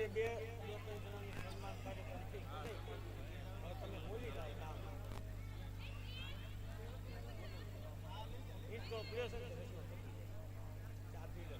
આ બે બે ત્રણ જણાનું સન્માન કાર્યક્રમ તમે બોલી જાઓ નામ. તો પ્રિય છે ને રસનો પતિ. ચા પી લો.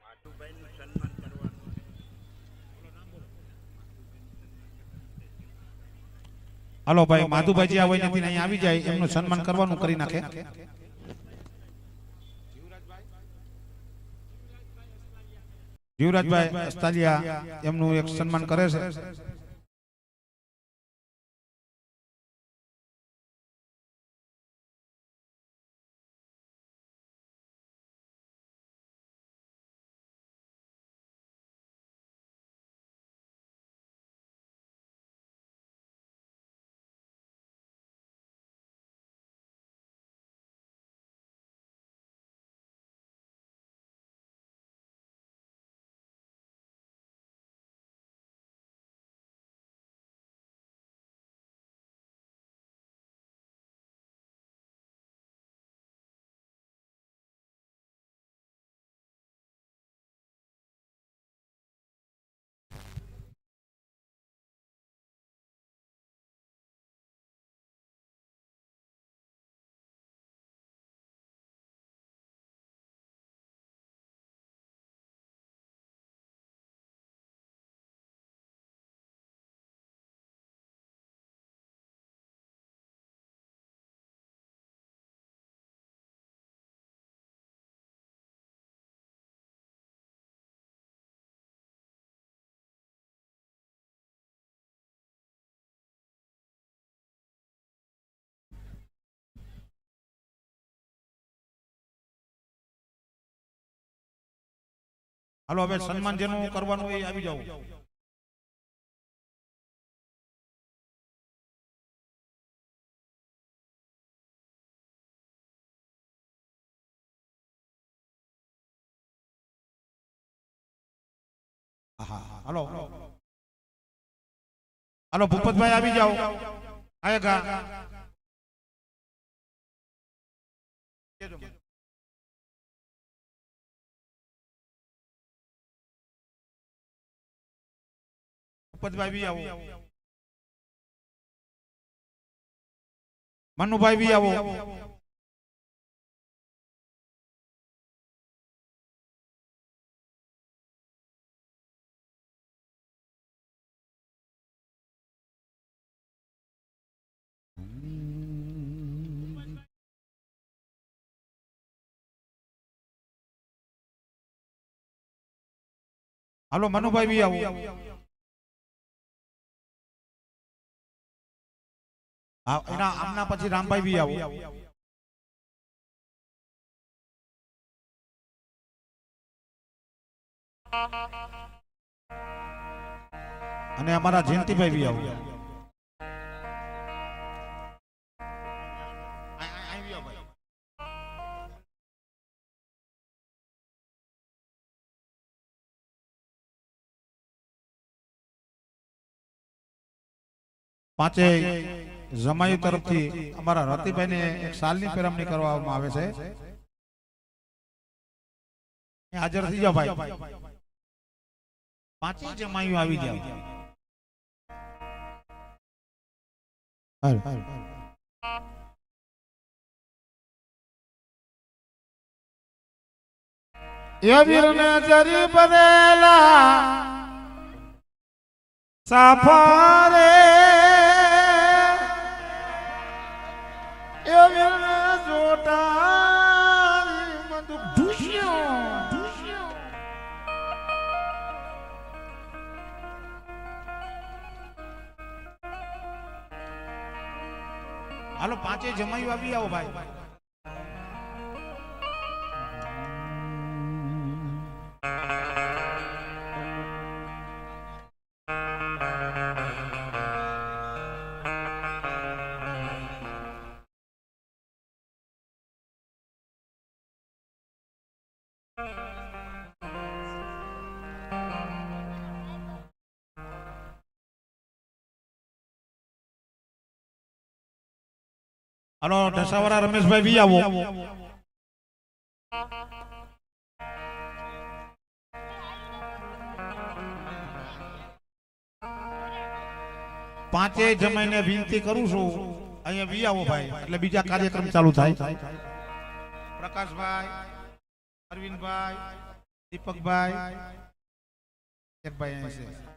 માટુભાઈનું સન્માન કરવાનું હાલો ભાઈ માધુભાઈ આ હોય નથી ને અહીંયા આવી જાય એમનું સન્માન કરવાનું કરી નાખે. જીવરાજભાઈ અસ્તાલિયા એમનું એક સન્માન કરે છે. હાલો હવે સન્માન જેનું કરવાનું એ આવી જાવ હા હાલો. હાલો ભૂપતભાઈ આવી જાઓ. આયેગા આવો મનુભાઈ બી આવો હાલો મનુભાઈ બી આવો હા એના આમના પછી રામભાઈ બી આવો. અને અમારા જયંતિભાઈ બી આવો. પાંચે જમાઈ તરફથી અમારા રતિભાઈને એક સાલની પેરામણી કરવામાં આવે છે. હાજર થઈ જાઓ ભાઈ. પાંચે જમાયુ આવી જાઓ હાલ. જરી બનેલા સાફારે હાલો પાંચે જમાયું આવી આવો ભાઈ. ઢસાવાળા રમેશભાઈ બી આવો પાંચે જમાઈને વિનંતી કરું છું. અહીંયા બી આવો ભાઈ, એટલે બીજા કાર્યક્રમ ચાલુ થાય. પ્રકાશભાઈ, અરવિંદભાઈ, દીપકભાઈ એકભાઈ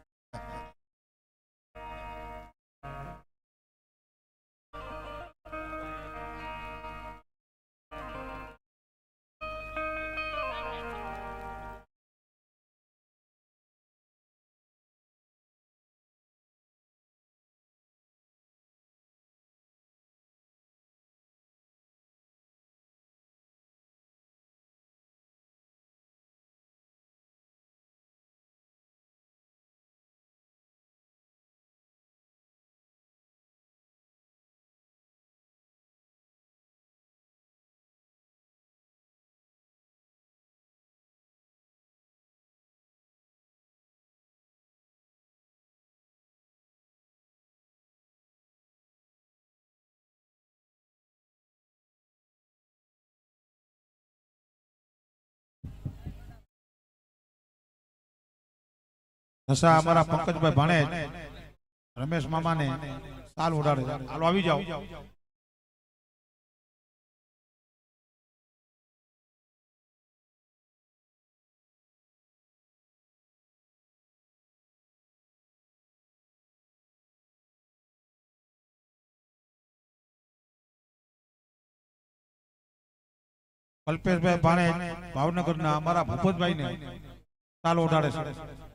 દશા અમારા પંકજભાઈ ભાણે રમેશ મામાને સાલ ઉડાડે. હાલો, આવી જાઓ. કલ્પેશભાઈ ભાણે ભાવનગરના અમારા ભૂપતભાઈને સાલ ઉડાડે છે.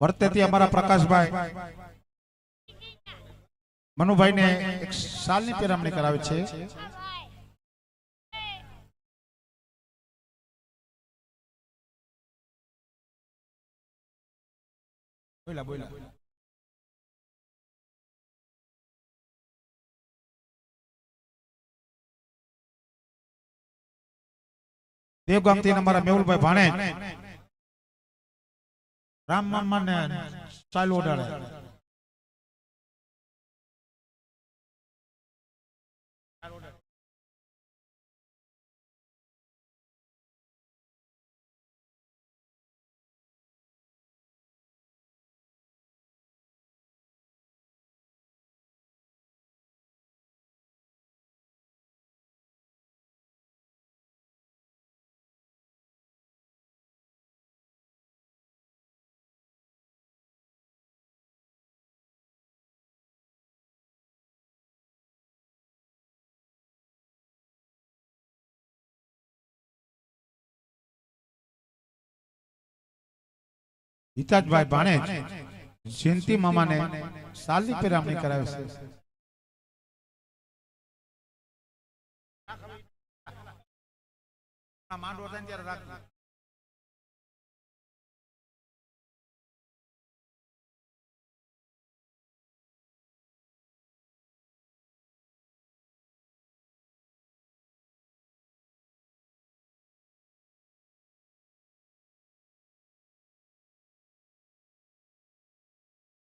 વર્તેથી અમારા પ્રકાશભાઈ. મનુભાઈને એક સાલની પેરામણી કરાવે છે. બોલા બોલા દેવગામથી અમારા મેહુલભાઈ ભાણે રામ મામાને ચાલુ ઓડાડે હિતાજભાઈ ભાણેજ જયંતિ મામાને સાલની પેરામણી કરાવે છે માંડવો ત્યારે રાખજો.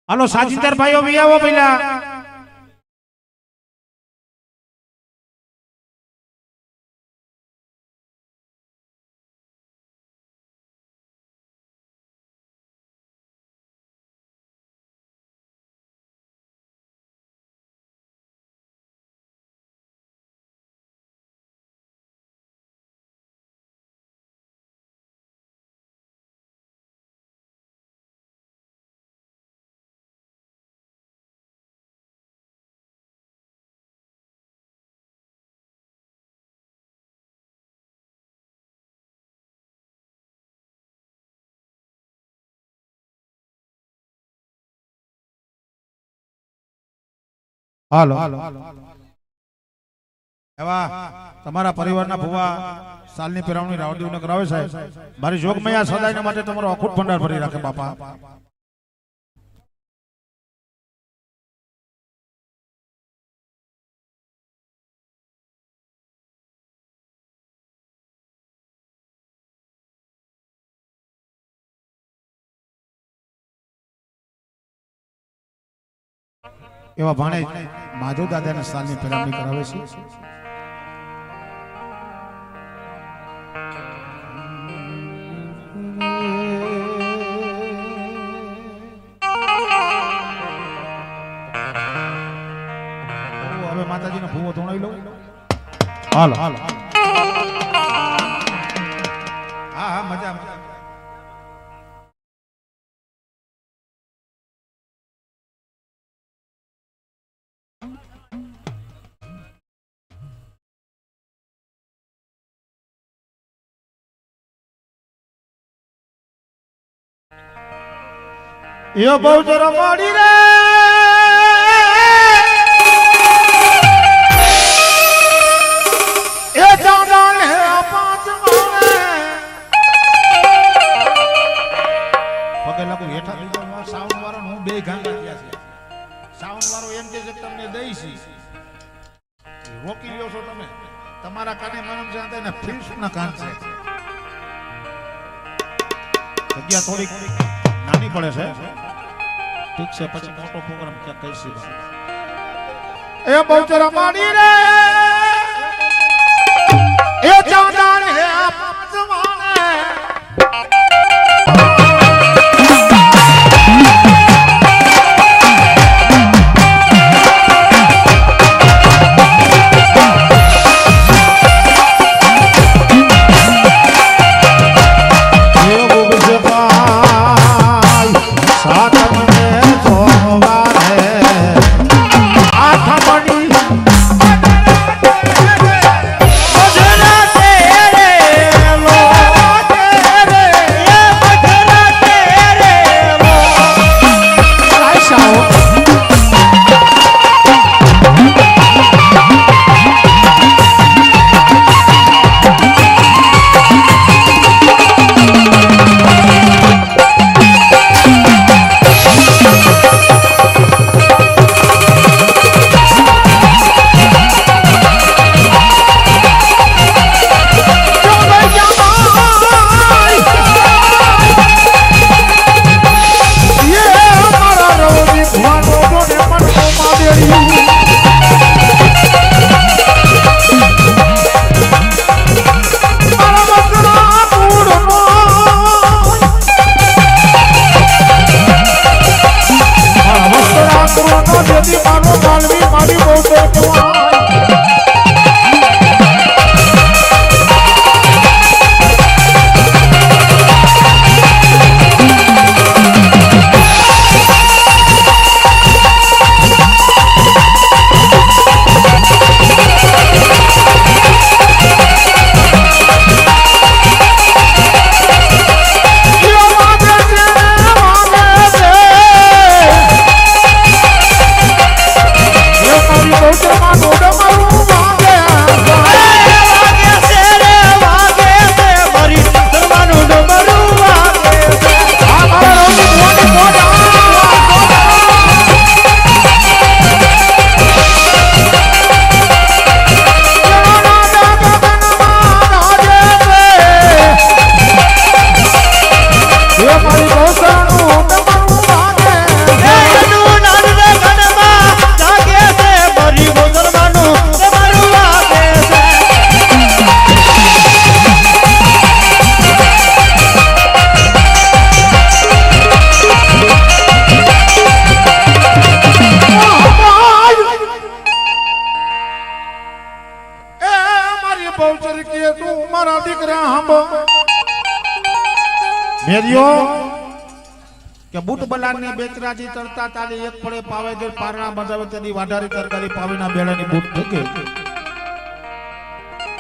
હાલો સાજિંદર ભાઈઓ બી આવો પેલા હાલો. એવા તમારા પરિવારના ભુવા સાલની પેરામણી રાવદેવને કરાવે સાહેબ. મારી જોગમૈયા સદાયના માટે તમારો અખૂટ ભંડાર ભરી રાખે બાપા. એવા ભાણે માધવ દાદાના સ્થાનની પેરામણી કરાવે છે. હવે માતાજીનો ભૂવો ધોણાવી લઉં. હાલો. હાલો. યો બહુ જરા માડી રે. એ ચાંદા હે પાંચ માણે. હેઠા વાળો હું બે ગાંડા થયા છે. સાઉન્ડ એમ કે છે તમને દઈશી રોકી લ્યો છો તમે. તમારા કાને મનમ છે ને ફિલ્સ ના કાન છે. જગ્યા થોડીક નાની પડે છે. ઠીક છે પછી મોટો પ્રોગ્રામ ક્યાં કહીશું એ બહુ માડી રે. એ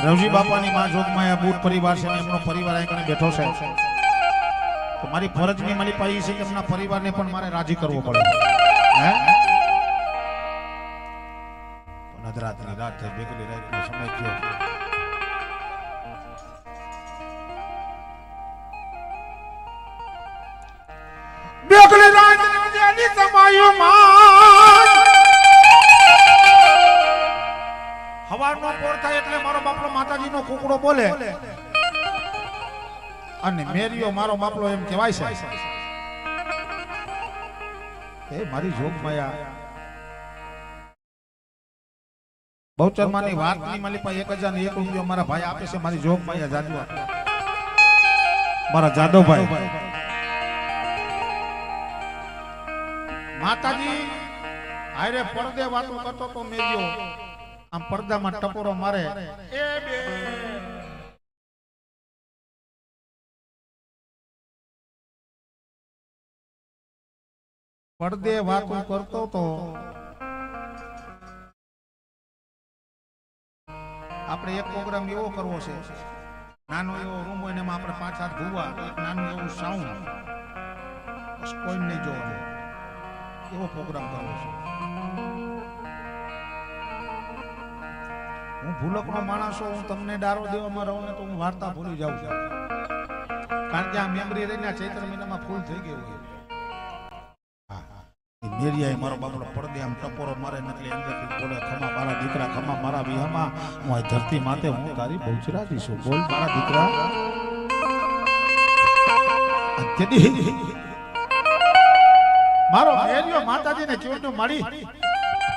રવજી બાપાની માં જોગમાં આ બુટ પરિવાર છે એમનો પરિવાર કને બેઠો છે. તો મારી ફરજની મારી પાઈ છે કે એમના પરિવારને પણ મારે રાજી કરવો પડે. હે? તો નજરાતની રાત થઈ સમય થયો. બેગલી મારો બાપલો માતાજીનો કુકડો બોલે. અને મેરીઓ મારો બાપલો એમ કહેવાય એ મારી જોગ માયા. બહુચર માની વાતની મારી પાસે એક હજાર એક રૂપિયો મારા ભાઈ આપે છે, મારી જોગ માયા જાદુ મારા જાદવભાઈ. માતાજી, હારે પડદે વાતો કરતો તો મેરિયો આમ પડદામાં ટપોરો મારે. એ બે. પડદે વાતો કરતો તો આપણે એક પ્રોગ્રામ એવો કરવો છે. નાનો એવો રૂમ હોય ને એમાં આપણે પાંચ હાથ ભૂવા, એક નાનું એવું સાઉન્ડ કોઈ નહીં જોવાનું એવો પ્રોગ્રામ કરવો છે હું ભૂલકનો માણસ હું તમને ડારો દેવામાં રહું ને તો હું વાર્તા ભૂલી જાઉં છું. કારણ કે આ મેમરી રહીને ચૈત્ર મહિનામાં ફૂલ થઈ ગયું હોય. મેરિયાએ મારો બાપડો પડદે આમ ટપોરો મારે નકલી અંદરથી બોલે, ખમા, મારા દીકરા, ખમા, મારા વિહામાં. હું આ ધરતી માતે હું તારી બહુચરાજી છું. બોલ, મારા દીકરા. મારો મેરિયો માતાજીને ચૂંટણી મળી.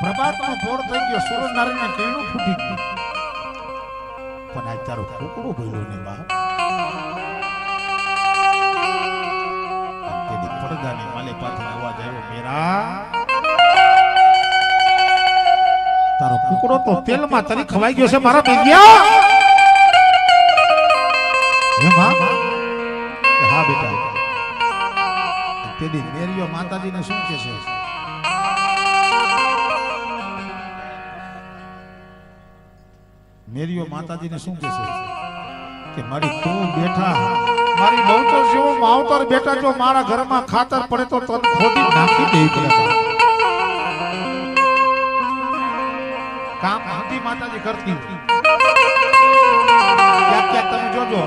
પ્રભાતનો પોર થઈ ગયો, સૂર્યનારાયણના કિરણો ફૂટી ગયું. પણ આ તારો કુકડો બોલ્યો ને બા તેની પડદાની માલે પાછી અવાજ આવ્યો, મેરા. તારો કુકડો તો તેલમાં તરી ખવાઈ ગયો છે, મારા ભેગ્યા. હે માં હા, બેટા. તેની મેરીઓ માતાજીને શું કે છે? મેરીઓ માતાજીને શું કે છે? કે મારી તું બેઠા, મારી બહુ તો જેવો માવતર બેટા જો મારા ઘરમાં ખાતર પડે તો તને ખોદી નાખી દેવી બેટા કામ હતી માતાજી કરતી. ક્યાંક ક્યાંક તમે જોજો,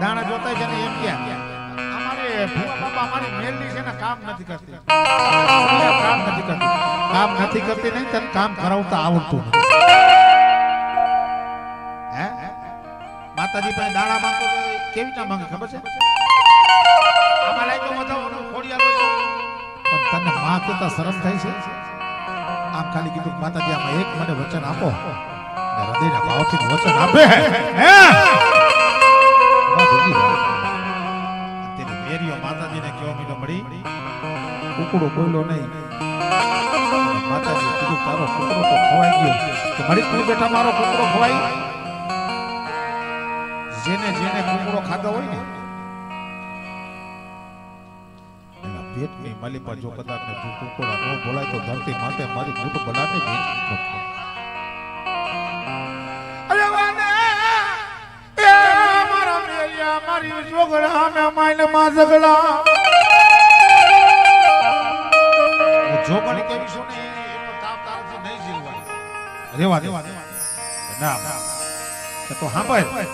દાણા જોતા છે ને એમ ક્યાં? બાપા અમારી મેલની છે ને કામ નથી કરતી. કામ નથી કરતી. કામ નથી કરતી નહીં તને કામ કરાવતા આવડતું હે? માતાજી પાસે દાણા માંગતો તો કેવી રીતના માંગે ખબર છે? આમાં લાગ્યો વધારો ખોડિયાર હોય તો. પણ તને માં કહેતા શરમ થાય છે? આમ ખાલી કીધું માતાજી આમાં એક મને વચન આપો. હૃદયના ભાવથી વચન આપે. હે? બા મળી કુકડો બોલ્યો નહીં. માતાજી કીધું તારો કુકડો તો ખવાઈ ગયો. તો મળી બેટા મારો કુકડો ખવાઈ જેને જેને કુકડો ખાધો હોય ને ધરતી માટે મારી ગુટ મેલિયા, મારી છોકરા માં. હું પણ કેવી ને, એનો તાપ તારાથી નહીં જીવવાય રેવા દેવા ના તો હા ભાઈ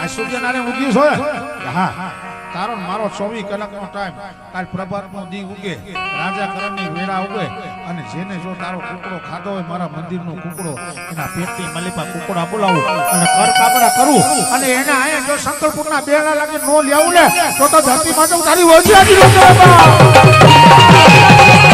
આ સૂર્યનારાયણ ઉગ્યું છે. હા. તારો મારો ચોવીસ કલાકનો ટાઈમ કાલ પ્રભાતનો દી ઉગે, રાજા કરણની વેળા ઉગે, અને જેને જો તારો કુકડો ખાધો હોય, મારા મંદિરનો કુકડો, એના પેટની મલીપા કુકડા બોલાવું અને કર કાબરા કરું અને એને અહીંયા જો શંકરપુરના બેડા લાગે નો લેવું ને તો તો ધરતી માટે તારી વચ્ચે આવી રહ્યો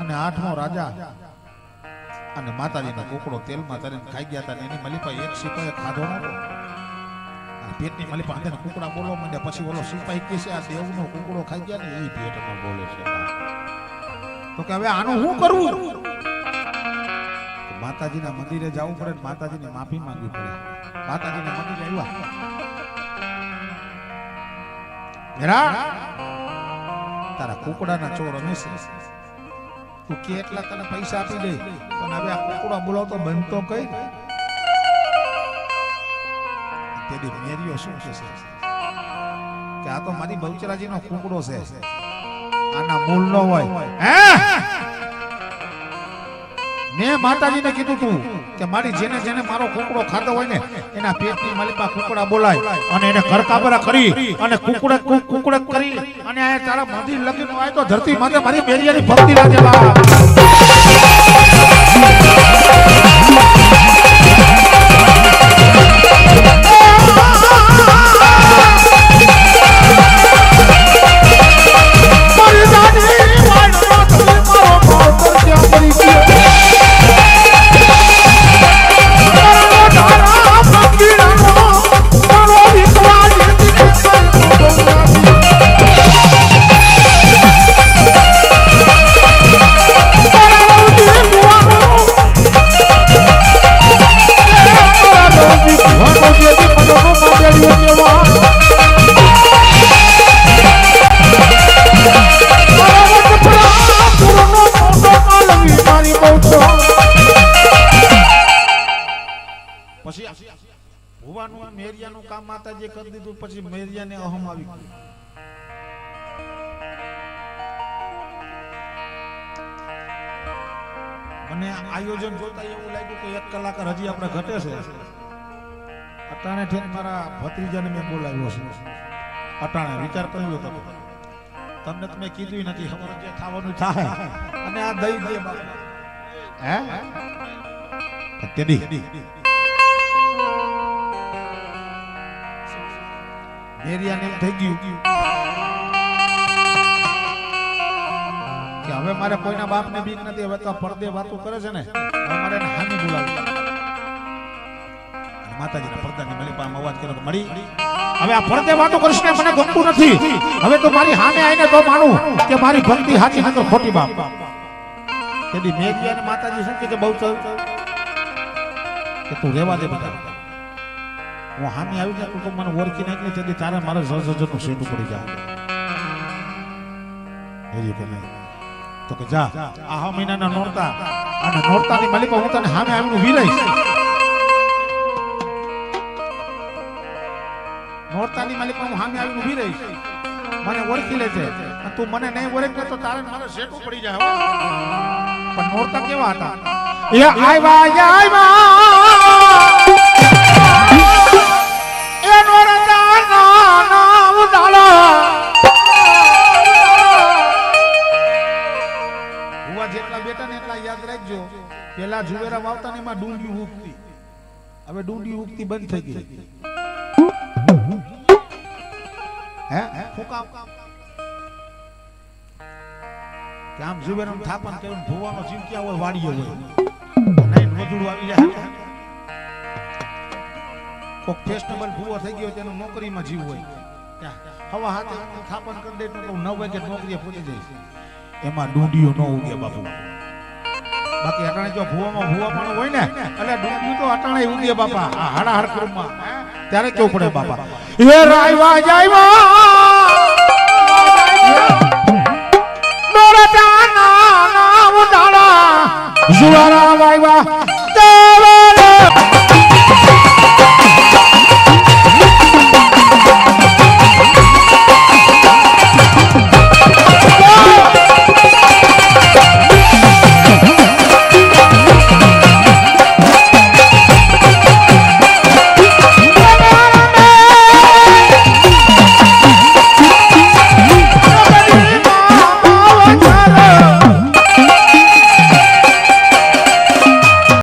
અને આઠમો રાજા. અને માતાજીનો કુકડો તેલમાં તરીને ખાઈ ગયા હતા એની મલિપા એક સિપાહી ખાધો નતો અને પેટની મલિપા અંદર કુકડા બોલવા માંડ્યા, પછી ઓલો સિપાઈ કહે છે, આ દેવનો કુકડો ખાઈ ગયા ને એ પેટમાં બોલે છે. તો કે હવે આનું શું કરવું? માતાજીના મંદિરે જવું પડે માતાજીની માફી માંગવી પડે. માતાજીના મંદિરે આવ્યા. તારા કુકડાના ચોર અમે તું કેટલા તને પૈસા આપી દે. પણ હવે આ કુકડા બોલાવતો બંધ તો કઈ? તેડી મેરીઓ શું કે છે? કે આ તો મારી બહુચરાજીનો કુકડો છે. આના મૂળ નો હોય. હે? મેં માતાજીને કીધું તું કે મારી જેને જેને મારો કુકડો ખાધો હોય ને, એના પેટની માલિકા કુકડા બોલાય અને એને કરકાબરા કરી અને કુકડે કુકડે કરી અને તારા મંદિર લગીનો તો ધરતી માથે મારી બેરિયાની ભક્તિ લાગે મારી ભત્રીજાને મેં બોલાવ્યો છે. અટાણે વિચાર કર્યો હતો. તમને તમે કીધું નથી ખબર જે થવાનું થાય અને આ દઈ દે. હે? તેદી મેરિયાને એમ થઈ ગયું કે હવે મારે કોઈના બાપને બીક નથી, હવે તો પડદે વાતો કરે છે ને મારે હાની બોલાવી માતાજીના પડદાની મળી પાસે અવાજ કર્યો મળી. હવે આ પડદે વાતો કરીશ મને ગમતું નથી. હવે તો મારી સામે આવીને તો માનું કે મારી ભક્તિ હાચી નકર ખોટી બાપ. તેથી મેં અને માતાજી શું કે, બહુ ચલ. કે તું રેવા દે બધા. હું હામી આવી જાય તો મને ઓળખી નાખી તેથી તારે મારે જજનું સીટું પડી જાય. તો કે જા આ મહિનાના નોરતા. અને નોરતાની મલિકો હું તને હામે આવીને ઊભી રહીશ માલિક હું સામે આવી ઊભી રહીશ. મને ઓળખી લે છે તું મને નહીં ઓળખે તો તારે મારે સેટું પડી જાય પણ મોરતા કેવા હતા? એ આવ્યા આવ્યા. બેટા ને એટલા યાદ રાખજો, પેલા જુવેરા વાવતા ને એમાં ઉગતી. હવે ડુંડી ઉગતી બંધ થઈ ગઈ. નોકરીમાં જીવ હોય. હવા હાથે થાપણ કરી દે નવ વાગે નોકરીએ પહોંચી જાય. એમાં ડુંડીઓ ન ઉગે બાપુ. બાકી અટાણે જો ભૂવામાં ભૂવા પણ હોય ને, એટલે ડુંડીઓ તો અટાણે ઉગે બાપા. હાડા હાડ ક્રમમાં ત્યારે કેવું પડે બાપા? એ રાયવા જાયવા. જુવારા વાયવા.